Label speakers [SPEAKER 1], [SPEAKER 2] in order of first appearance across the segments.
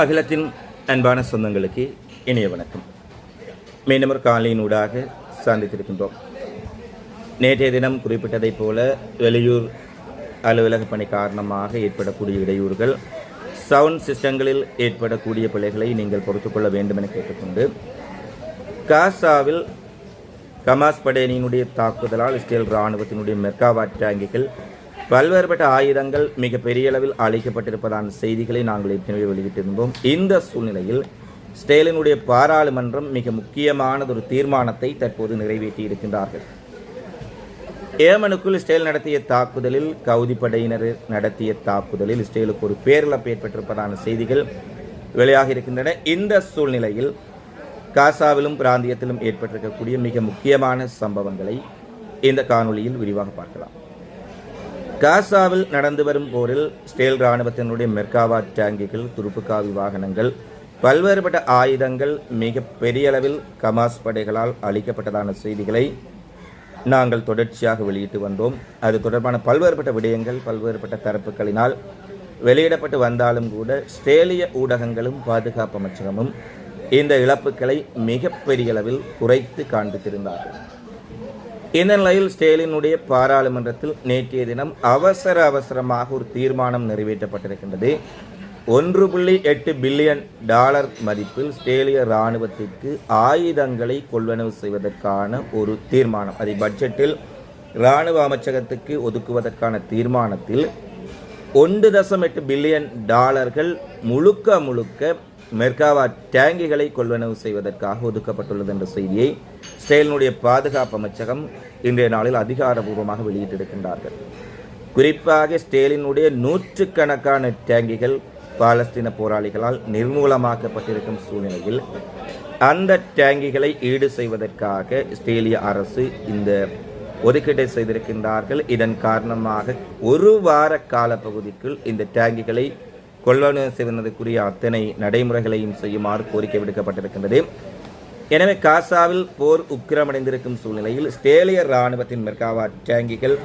[SPEAKER 1] அகிலத்தின் அன்பான சொந்தங்களுக்கு இணைய வணக்கம். மீண்டும் ஒரு காலையினூடாக சந்தித்திருக்கின்றோம். நேற்றைய தினம் குறிப்பிட்டதைப் போல வெளியூர் அலுவலக பணி காரணமாக ஏற்படக்கூடிய இடையூறுகள் சவுண்ட் சிஸ்டங்களில் ஏற்படக்கூடிய பிழைகளை நீங்கள் பொறுத்துக்கொள்ள வேண்டும் என கேட்டுக்கொண்டு காசாவில் கமாஸ் படையினுடைய தாக்குதலால் இஸ்ரேல் இராணுவத்தினுடைய மெர்காவாட் டேங்கிகள் பல்வேறுபட்ட ஆயுதங்கள் மிக பெரிய அளவில் அளிக்கப்பட்டிருப்பதான செய்திகளை நாங்கள் ஏற்கனவே வெளியிட்டிருந்தோம். இந்த சூழ்நிலையில் ஸ்டேலினுடைய பாராளுமன்றம் மிக முக்கியமானதொரு தீர்மானத்தை தற்போது நிறைவேற்றி இருக்கின்றார்கள் ஏமனுக்குள் இஸ்ரேல் நடத்திய தாக்குதலில் கவுதி படையினர் நடத்திய தாக்குதலில் இஸ்ரேலுக்கு ஒரு பேரிழப்பு ஏற்பட்டிருப்பதான செய்திகள் வெளியாக இருக்கின்றன. இந்த சூழ்நிலையில் காசாவிலும் பிராந்தியத்திலும் ஏற்பட்டிருக்கக்கூடிய மிக முக்கியமான சம்பவங்களை இந்த காணொளியில் விரிவாக பார்க்கலாம். காசாவில் நடந்து வரும் போரில் ஸ்டேல் இராணுவத்தினுடைய மெர்காவா டேங்கிகள் துருப்புக்காவி வாகனங்கள் பல்வேறுபட்ட ஆயுதங்கள் மிக பெரிய அளவில் கமாஸ் படைகளால் அளிக்கப்பட்டதான செய்திகளை நாங்கள் தொடர்ச்சியாக வெளியிட்டு வந்தோம். அது தொடர்பான பல்வேறுபட்ட விடயங்கள் பல்வேறுபட்ட தரப்புகளினால் வெளியிடப்பட்டு வந்தாலும் கூட ஸ்டேலிய ஊடகங்களும் பாதுகாப்பு அமைச்சகமும் இந்த இழப்புகளை மிகப்பெரிய அளவில் குறைத்து காண்பித்திருந்தார்கள். இந்த நிலையில் ஸ்டேலினுடைய பாராளுமன்றத்தில் நேற்றைய தினம் அவசர அவசரமாக ஒரு தீர்மானம் நிறைவேற்றப்பட்டிருக்கின்றது. ஒன்று புள்ளி எட்டு பில்லியன் டாலர் மதிப்பில் ஸ்டேலிய இராணுவத்திற்கு ஆயுதங்களை கொள்வனவு செய்வதற்கான ஒரு தீர்மானம். அதை பட்ஜெட்டில் இராணுவ அமைச்சகத்துக்கு ஒதுக்குவதற்கான தீர்மானத்தில் ஒன்று தசம் எட்டு பில்லியன் டாலர்கள் முழுக்க முழுக்க மெர்காவா டேங்கிகளை கொள்வனவு செய்வதற்காக ஒதுக்கப்பட்டுள்ளது என்ற செய்தியை ஸ்டேலினுடைய பாதுகாப்பு அமைச்சகம் இன்றைய நாளில் அதிகாரபூர்வமாக வெளியிட்டிருக்கின்றார்கள். குறிப்பாக ஸ்டேலினுடைய நூற்றுக்கணக்கான டேங்கிகள் பாலஸ்தீன போராளிகளால் நிர்மூலமாக்கப்பட்டிருக்கும் சூழ்நிலையில் அந்த டேங்கிகளை ஈடு செய்வதற்காக ஸ்டேலிய அரசு இந்த ஒதுக்கீட்டை செய்திருக்கின்றார்கள். இதன் காரணமாக ஒரு வார காலப்பகுதிக்குள் இந்த டேங்கிகளை கொள்வனவு செய்வதற்குரிய அத்தனை நடைமுறைகளையும் செய்யுமாறு கோரிக்கை விடுக்கப்பட்டிருக்கின்றது. எனவே காசாவில் போர் உக்கிரமடைந்திருக்கும் சூழ்நிலையில் ஸ்டேலிய இராணுவத்தின் மெர்காவா டேங்கிகள்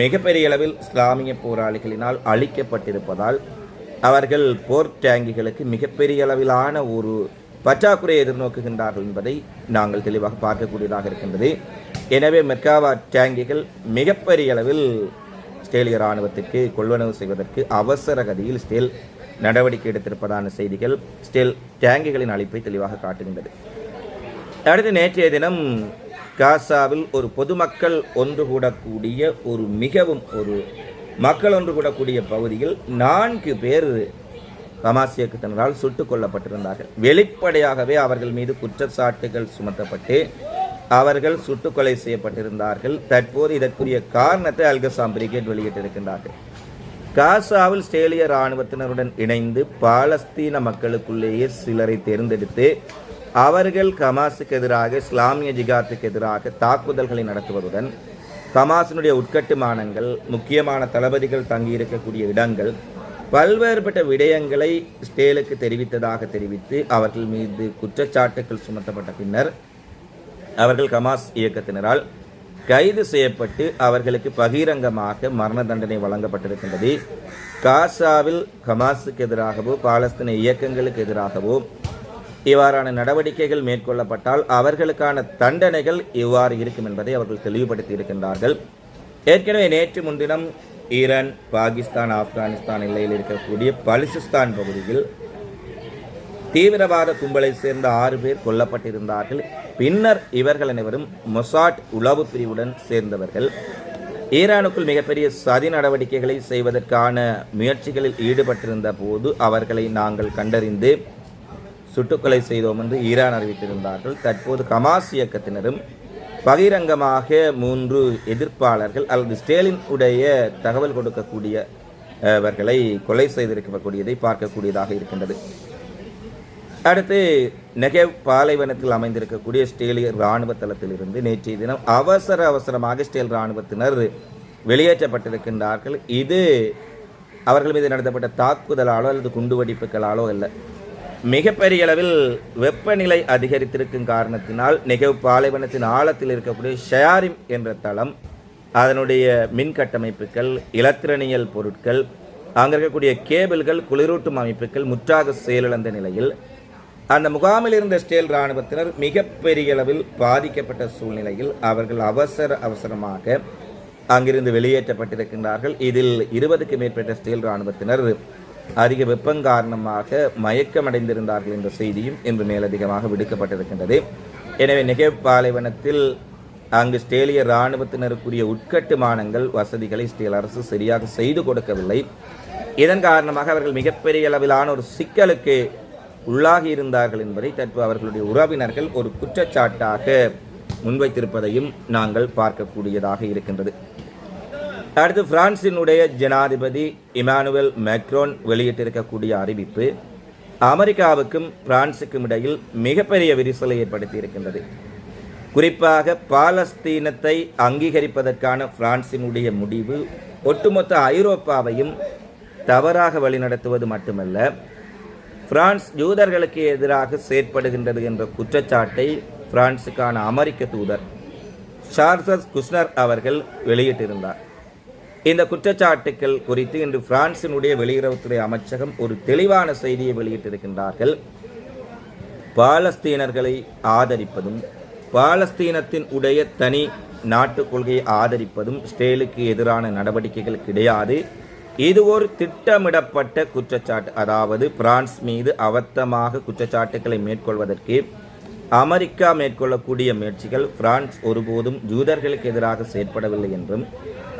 [SPEAKER 1] மிகப்பெரிய அளவில் இஸ்லாமிய போராளிகளினால் அழிக்கப்பட்டிருப்பதால் அவர்கள் போர் டேங்கிகளுக்கு மிகப்பெரிய அளவிலான ஒரு பற்றாக்குறையை எதிர்நோக்குகின்றார்கள் என்பதை நாங்கள் தெளிவாக பார்க்கக்கூடியதாக இருக்கின்றது. எனவே மெர்காவா டேங்கிகள் மிகப்பெரிய அளவில் ஸ்டேலிய இராணுவத்திற்கு கொள்வனவு செய்வதற்கு அவசர கதியில் ஸ்டேல் நடவடிக்கை எடுத்திருப்பதான செய்திகள் ஸ்டேல் டேங்குகளின் அழைப்பை தெளிவாக காட்டுகின்றது. அடுத்து நேற்றைய தினம் காசாவில் ஒரு பொதுமக்கள் ஒன்று கூடக்கூடிய ஒரு மிகவும் ஒரு மக்கள் ஒன்று கூடக்கூடிய பகுதியில் நான்கு பேர் ஹமாஸ் இயக்கத்தினரால் சுட்டுக் கொல்லப்பட்டிருந்தார்கள். வெளிப்படையாகவே அவர்கள் மீது குற்றச்சாட்டுகள் சுமத்தப்பட்டு அவர்கள் சுட்டுக்கொலை செய்யப்பட்டிருந்தார்கள். தற்போது இதற்குரிய காரணத்தை அல்கசாம் பிரிகேட் வெளியிட்டிருக்கின்றார்கள். காசாவில் ஸ்டேலிய இராணுவத்தினருடன் இணைந்து பாலஸ்தீன மக்களுக்குள்ளேயே சிலரை தேர்ந்தெடுத்து அவர்கள் கமாஸுக்கு எதிராக இஸ்லாமிய ஜிகாத்துக்கு எதிராக தாக்குதல்களை நடத்துவதுடன் கமாஸினுடைய உட்கட்டுமானங்கள் முக்கியமான தளபதிகள் தங்கியிருக்கக்கூடிய இடங்கள் பல்வேறுபட்ட விடயங்களை ஸ்டேலுக்கு தெரிவித்ததாக தெரிவித்து அவர்கள் மீது குற்றச்சாட்டுகள் சுமத்தப்பட்ட பின்னர் அவர்கள் கமாஸ் இயக்கத்தினரால் கைது செய்யப்பட்டு அவர்களுக்கு பகிரங்கமாக மரண தண்டனை வழங்கப்பட்டிருக்கின்றது. காசாவில் ஹமாஸுக்கு எதிராகவோ பாலஸ்தீன இயக்கங்களுக்கு எதிராகவோ இவ்வாறான நடவடிக்கைகள் மேற்கொள்ளப்பட்டால் அவர்களுக்கான தண்டனைகள் இவ்வாறு இருக்கும் என்பதை அவர்கள் தெளிவுபடுத்தி இருக்கின்றார்கள். ஏற்கனவே நேற்று முன்தினம் ஈரான் பாகிஸ்தான் ஆப்கானிஸ்தான் எல்லையில் இருக்கக்கூடிய பலிசிஸ்தான் பகுதியில் தீவிரவாத கும்பலை சேர்ந்த ஆறு பேர் கொல்லப்பட்டிருந்தார்கள். பின்னர் இவர்கள் அனைவரும் மொசாட் உளவு பிரிவுடன் சேர்ந்தவர்கள். ஈரானுக்குள் மிகப்பெரிய சதி நடவடிக்கைகளை செய்வதற்கான முயற்சிகளில் ஈடுபட்டிருந்த போது அவர்களை நாங்கள் கண்டறிந்து சுட்டுக்கொலை செய்தோம் என்று ஈரான் அறிவித்திருந்தார்கள். தற்போது கமாஸ் இயக்கத்தினரும் பகிரங்கமாக மூன்று எதிர்ப்பாளர்கள் அல்லது ஸ்டேலின் உடைய தகவல் கொடுக்கக்கூடிய அவர்களை கொலை செய்திருக்கக்கூடியதை பார்க்கக்கூடியதாக இருக்கின்றது. அடுத்து நெகவ் பாலைவனத்தில் அமைந்திருக்கக்கூடிய ஸ்டேலிய இராணுவ தளத்திலிருந்து நேற்றைய தினம் அவசர அவசரமாக ஸ்டேல் இராணுவத்தினர் வெளியேற்றப்பட்டிருக்கின்றார்கள். இது அவர்கள் மீது நடத்தப்பட்ட தாக்குதலாலோ அல்லது குண்டுவெடிப்புகளாலோ அல்ல. மிகப்பெரிய அளவில் வெப்பநிலை அதிகரித்திருக்கும் காரணத்தினால் நெகவ் பாலைவனத்தின் ஆழத்தில் இருக்கக்கூடிய ஷயாரிம் என்ற தளம் அதனுடைய மின் கட்டமைப்புகள் இலத்திரனியல் பொருட்கள் அங்கே இருக்கக்கூடிய கேபிள்கள் குளிரூட்டும் அமைப்புகள் முற்றாக செயலிழந்த நிலையில் அந்த முகாமில் இருந்த ஸ்டேல் இராணுவத்தினர் மிகப்பெரிய அளவில் பாதிக்கப்பட்ட சூழ்நிலையில் அவர்கள் அவசர அவசரமாக அங்கிருந்து வெளியேற்றப்பட்டிருக்கின்றார்கள். இதில் இருபதுக்கு மேற்பட்ட ஸ்டேல் இராணுவத்தினர் அதிக வெப்பம் காரணமாக மயக்கமடைந்திருந்தார்கள் என்ற செய்தியும் இன்று மேலதிகமாக விடுக்கப்பட்டிருக்கின்றது. எனவே நெகேவ் பாலைவனத்தில் அங்கு ஸ்டேலிய இராணுவத்தினருக்குரிய உட்கட்டுமானங்கள் வசதிகளை ஸ்டேல் அரசு சரியாக செய்து கொடுக்கவில்லை. இதன் காரணமாக அவர்கள் மிகப்பெரிய அளவிலான ஒரு சிக்கலுக்கு உள்ளாகி இருந்தார்கள் என்பதை தற்போது அவர்களுடைய உறவினர்கள் ஒரு குற்றச்சாட்டாக முன்வைத்திருப்பதையும் நாங்கள் பார்க்கக்கூடியதாக இருக்கின்றது. அடுத்து பிரான்சினுடைய ஜனாதிபதி இமானுவேல் மேக்ரோன் வெளியிட்டிருக்கக்கூடிய அறிவிப்பு அமெரிக்காவுக்கும் பிரான்சுக்கும் இடையில் மிகப்பெரிய விரிசலை ஏற்படுத்தி இருக்கின்றது குறிப்பாக பாலஸ்தீனத்தை அங்கீகரிப்பதற்கான பிரான்சினுடைய முடிவு ஒட்டுமொத்த ஐரோப்பாவையும் தவறாக வழிநடத்துவது மட்டுமல்ல பிரான்ஸ் யூதர்களுக்கு எதிராக செயற்படுகின்றது என்ற குற்றச்சாட்டை பிரான்சுக்கான அமெரிக்க தூதர் சார்சஸ் குஷ்னர் அவர்கள் வெளியிட்டிருந்தார். இந்த குற்றச்சாட்டுக்கள் குறித்து இன்று பிரான்சினுடைய வெளியுறவுத்துறை அமைச்சகம் ஒரு தெளிவான செய்தியை வெளியிட்டிருக்கின்றார்கள். பாலஸ்தீனர்களை ஆதரிப்பதும் பாலஸ்தீனத்தின் உடைய தனி நாட்டுக் கொள்கையை ஆதரிப்பதும் ஸ்டேலுக்கு எதிரான நடவடிக்கைகள் கிடையாது. இது ஒரு திட்டமிடப்பட்ட குற்றச்சாட்டு. அதாவது பிரான்ஸ் மீது அவத்தமாக குற்றச்சாட்டுக்களை மேற்கொள்வதற்கு அமெரிக்கா மேற்கொள்ளக்கூடிய முயற்சிகள் பிரான்ஸ் ஒருபோதும் ஜூதர்களுக்கு எதிராக செயற்படவில்லை என்றும்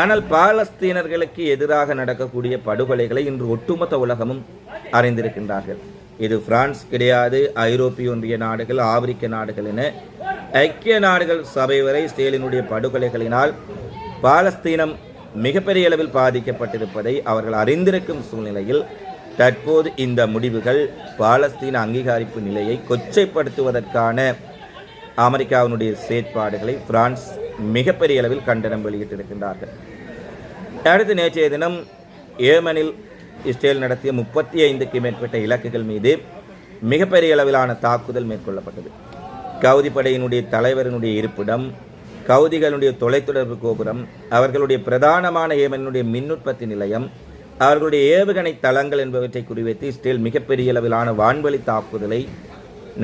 [SPEAKER 1] ஆனால் பாலஸ்தீனர்களுக்கு எதிராக நடக்கக்கூடிய படுகொலைகளை இன்று ஒட்டுமொத்த உலகமும் அறிந்திருக்கின்றார்கள். இது பிரான்ஸ் கிடையாது ஐரோப்பிய ஒன்றிய நாடுகள் ஆப்பிரிக்க நாடுகள் என ஐக்கிய நாடுகள் சபை வரை ஸ்டேலினுடைய படுகொலைகளினால் பாலஸ்தீனம் மிகப்பெரிய அளவில் பாதிக்கப்பட்டிருப்பதை அவர்கள் அறிந்திருக்கும் சூழ்நிலையில் தற்போது இந்த முடிவுகள் பாலஸ்தீன அங்கீகரிப்பு நிலையை கொச்சைப்படுத்துவதற்கான அமெரிக்காவினுடைய செயற்பாடுகளை பிரான்ஸ் மிகப்பெரிய அளவில் கண்டனம் வெளியிட்டிருக்கின்றார்கள். அடுத்து நேற்றைய தினம் ஏமனில் இஸ்ரேல் நடத்திய முப்பத்தி ஐந்துக்கு மேற்பட்ட இலக்குகள் மீது மிகப்பெரிய அளவிலான தாக்குதல் மேற்கொள்ளப்பட்டது. கவுதி படையினுடைய தலைவரினுடைய இருப்பிடம் கவுதிகளுடைய தொலைத்தொடர்பு கோபுரம் அவர்களுடைய பிரதானமான ஏமனுடைய மின்னுற்பத்தி நிலையம் அவர்களுடைய ஏவுகணை தளங்கள் என்பவற்றை குறிவைத்து இஸ்ரேல் மிகப்பெரிய அளவிலான வான்வழி தாக்குதலை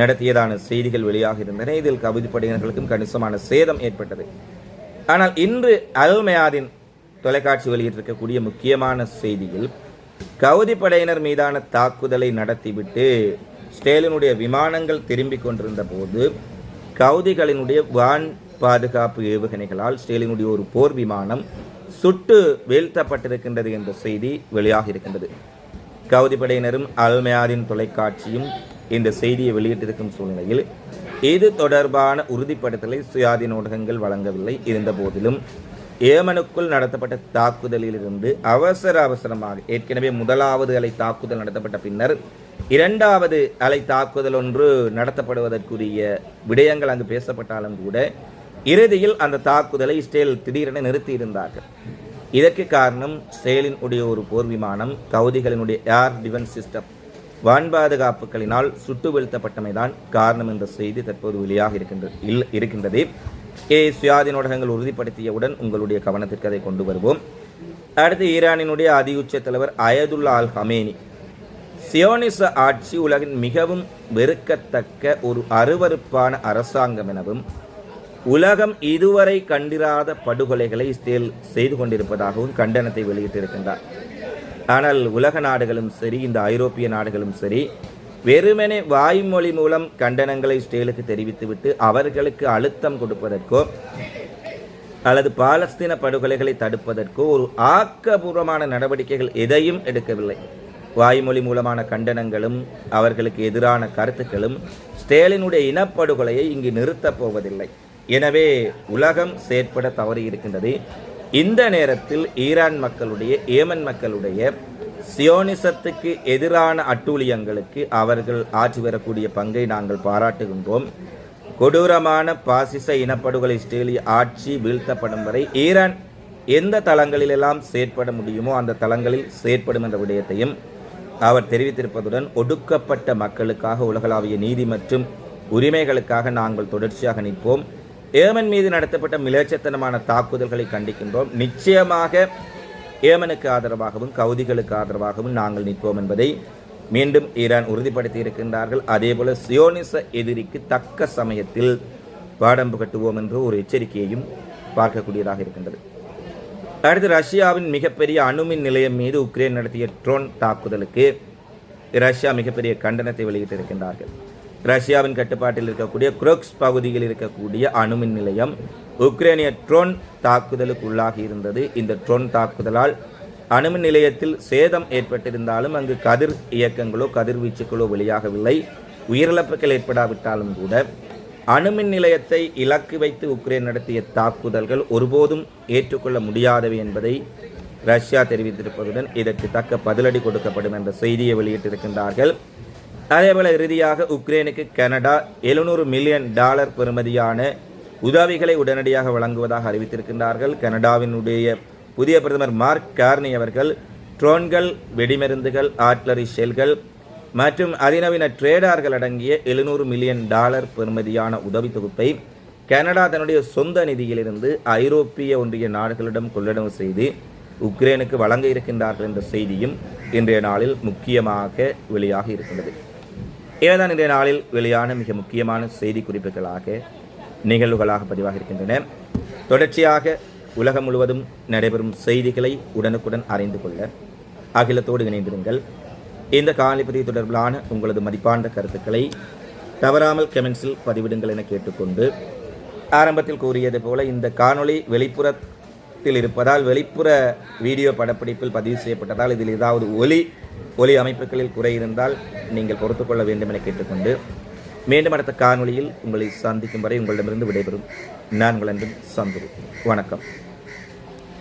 [SPEAKER 1] நடத்தியதான செய்திகள் வெளியாக இருந்தன. இதில் கவுதி படையினர்களுக்கும் கணிசமான சேதம் ஏற்பட்டது. ஆனால் இன்று அல்மயாதின் தொலைக்காட்சி வெளியிட்டிருக்கக்கூடிய முக்கியமான செய்தியில் கவுதி படையினர் மீதான தாக்குதலை நடத்திவிட்டு ஸ்டேலினுடைய விமானங்கள் திரும்பிக் கொண்டிருந்த போது கவுதிகளினுடைய வான் பாதுகாப்பு ஏவுகணைகளால் ஸ்டேலினுடைய ஒரு போர் விமானம் சுட்டு வீழ்த்தப்பட்டிருக்கின்றது என்ற செய்தி வெளியாக இருக்கின்றது கவுதி படையினரும் அல்மையாரின் தொலைக்காட்சியும் இந்த செய்தியை வெளியிட்டிருக்கும் சூழ்நிலையில் இது தொடர்பான உறுதிப்படுத்தலை சுயாதீன ஊடகங்கள் வழங்கவில்லை. இருந்த போதிலும் ஏமனுக்குள் நடத்தப்பட்ட தாக்குதலிலிருந்து அவசர அவசரமாக ஏற்கனவே முதலாவது அலை தாக்குதல் நடத்தப்பட்ட பின்னர் இரண்டாவது அலை தாக்குதல் ஒன்று நடத்தப்படுவதற்குரிய விடயங்கள் அங்கு பேசப்பட்டாலும் கூட இறுதியில் அந்த தாக்குதலை இஸ்ரேல் திடீரென நிறுத்தியிருந்தார்கள். இதற்கு காரணம் இஸ்ரேலின் உடைய ஒரு போர் விமானம் கவுதிகளினுடைய ஏர் டிஃபென்ஸ் சிஸ்டம் வான் பாதுகாப்புகளினால் சுட்டு வீழ்த்தப்பட்டமைதான் காரணம் என்ற செய்தி தற்போது வெளியாக இருக்கின்றது இல் இருக்கின்றது. ஏ சுயாதீன ஊடகங்கள் உறுதிப்படுத்தியவுடன் உங்களுடைய கவனத்திற்கு அதை கொண்டு வருவோம். அடுத்து ஈரானினுடைய அதியுச்ச தலைவர் அயதுல்லா அல் ஹமேனி. சியோனிச ஆட்சி உலகின் மிகவும் வெறுக்கத்தக்க ஒரு அருவருப்பான அரசாங்கம் எனவும் உலகம் இதுவரை கண்டிராத படுகொலைகளை இஸ்ரேல் செய்து கொண்டிருப்பதாகவும் கண்டனத்தை வெளியிட்டிருக்கின்றார். ஆனால் உலக நாடுகளும் சரி இந்த ஐரோப்பிய நாடுகளும் சரி வெறுமனே வாய்மொழி மூலம் கண்டனங்களை இஸ்ரேலுக்கு தெரிவித்துவிட்டு அவர்களுக்கு அழுத்தம் கொடுப்பதற்கோ அல்லது பாலஸ்தீன படுகொலைகளை தடுப்பதற்கோ ஒரு ஆக்கபூர்வமான நடவடிக்கைகள் எதையும் எடுக்கவில்லை. வாய்மொழி மூலமான கண்டனங்களும் அவர்களுக்கு எதிரான கருத்துக்களும் ஸ்டேலினுடைய இனப்படுகொலையை இங்கு நிறுத்தப் போவதில்லை. எனவே உலகம் செயற்பட தவறி இருக்கின்றது. இந்த நேரத்தில் ஈரான் மக்களுடைய ஏமன் மக்களுடைய சியோனிசத்துக்கு எதிரான அட்டூழியங்களுக்கு அவர்கள் ஆற்றி வரக்கூடிய பங்கை நாங்கள் பாராட்டுகின்றோம். கொடூரமான பாசிச இனப்படுகொலை இஸ்ரேலிய ஆட்சி வீழ்த்தப்படும் வரை ஈரான் எந்த தளங்களிலெல்லாம் செயற்பட முடியுமோ அந்த தளங்களில் செயற்படும் என்ற விடயத்தையும் அவர் தெரிவித்திருப்பதுடன் ஒடுக்கப்பட்ட மக்களுக்காக உலகளாவிய நீதி மற்றும் உரிமைகளுக்காக நாங்கள் தொடர்ச்சியாக நிற்போம். ஏமன் மீது நடத்தப்பட்ட மிலச்சத்தனமான தாக்குதல்களை கண்டிக்கின்றோம். நிச்சயமாக ஏமனுக்கு ஆதரவாகவும் கவுதிகளுக்கு ஆதரவாகவும் நாங்கள் நிற்போம் என்பதை மீண்டும் ஈரான் உறுதிப்படுத்தி இருக்கின்றார்கள் அதேபோல சியோனிச எதிரிக்கு தக்க சமயத்தில் பாடம் புகட்டுவோம் என்று ஒரு எச்சரிக்கையையும் பார்க்கக்கூடியதாக இருக்கின்றது. அடுத்து ரஷ்யாவின் மிகப்பெரிய அணுமின் நிலையம் மீது உக்ரைன் நடத்திய ட்ரோன் தாக்குதலுக்கு ரஷ்யா மிகப்பெரிய கண்டனத்தை வெளியிட்டிருக்கின்றார்கள். ரஷ்யாவின் கட்டுப்பாட்டில் இருக்கக்கூடிய குரோக்ஸ் பகுதியில் இருக்கக்கூடிய அணுமின் நிலையம் உக்ரைனிய ட்ரோன் தாக்குதலுக்கு உள்ளாகி இருந்தது. இந்த ட்ரோன் தாக்குதலால் அணுமின் நிலையத்தில் சேதம் ஏற்பட்டிருந்தாலும் அங்கு கதிர் இயக்கங்களோ கதிர்வீச்சுகளோ வெளியாகவில்லை. உயிரிழப்புகள் ஏற்படாவிட்டாலும் கூட அணுமின் நிலையத்தை இலக்கு வைத்து உக்ரைன் நடத்திய தாக்குதல்கள் ஒருபோதும் ஏற்றுக்கொள்ள முடியாதவை என்பதை ரஷ்யா தெரிவித்திருப்பதுடன் இதற்கு தக்க பதிலடி கொடுக்கப்படும் என்ற செய்தியை வெளியிட்டிருக்கின்றார்கள். அதேபோல இறுதியாக உக்ரைனுக்கு கனடா எழுநூறு மில்லியன் டாலர் பெறுமதியான உதவிகளை உடனடியாக வழங்குவதாக அறிவித்திருக்கின்றார்கள். கனடாவினுடைய புதிய பிரதமர் மார்க் கார்னி அவர்கள் ட்ரோன்கள் வெடிமருந்துகள் ஆட்லரி ஷெல்கள் மற்றும் அதிநவீன ட்ரேடார்கள் அடங்கிய எழுநூறு மில்லியன் டாலர் பெறுமதியான உதவி தொகுப்பை கனடா தன்னுடைய சொந்த நிதியிலிருந்து ஐரோப்பிய ஒன்றிய நாடுகளிடம் கொள்ளளவு செய்து உக்ரைனுக்கு வழங்க இருக்கின்றார்கள் என்ற செய்தியும் இன்றைய நாளில் முக்கியமாக வெளியாக இருக்கின்றது. இவைதான் இன்றைய நாளில் வெளியான மிக முக்கியமான செய்தி குறிப்புகளாக நிகழ்வுகளாக பதிவாக இருக்கின்றன தொடர்ச்சியாக உலகம் முழுவதும் நடைபெறும் செய்திகளை உடனுக்குடன் அறிந்து கொள்ள அகிலத்தோடு இணைந்திருங்கள். இந்த காலிப்பதிவு தொடர்பிலான உங்களது மதிப்பாண்ட கருத்துக்களை தவறாமல் கமெண்ட்ஸில் பதிவிடுங்கள் என கேட்டுக்கொண்டு ஆரம்பத்தில் கூறியது போல இந்த காணொளி வீட்டில் இருப்பதால் வெளிப்புற வீடியோ படப்பிடிப்பில் பதிவு செய்யப்பட்டதால் இதில் ஏதாவது ஒலி ஒலி அமைப்புகளில் குறை இருந்தால் நீங்கள் பொறுத்துக்கொள்ள வேண்டும் என கேட்டுக்கொண்டு மீண்டும் அடுத்த காணொளியில் உங்களை சந்திக்கும் வரை உங்களிடமிருந்து விடைபெறும். நான் உங்கள் அன்பின் சந்துரு வணக்கம்.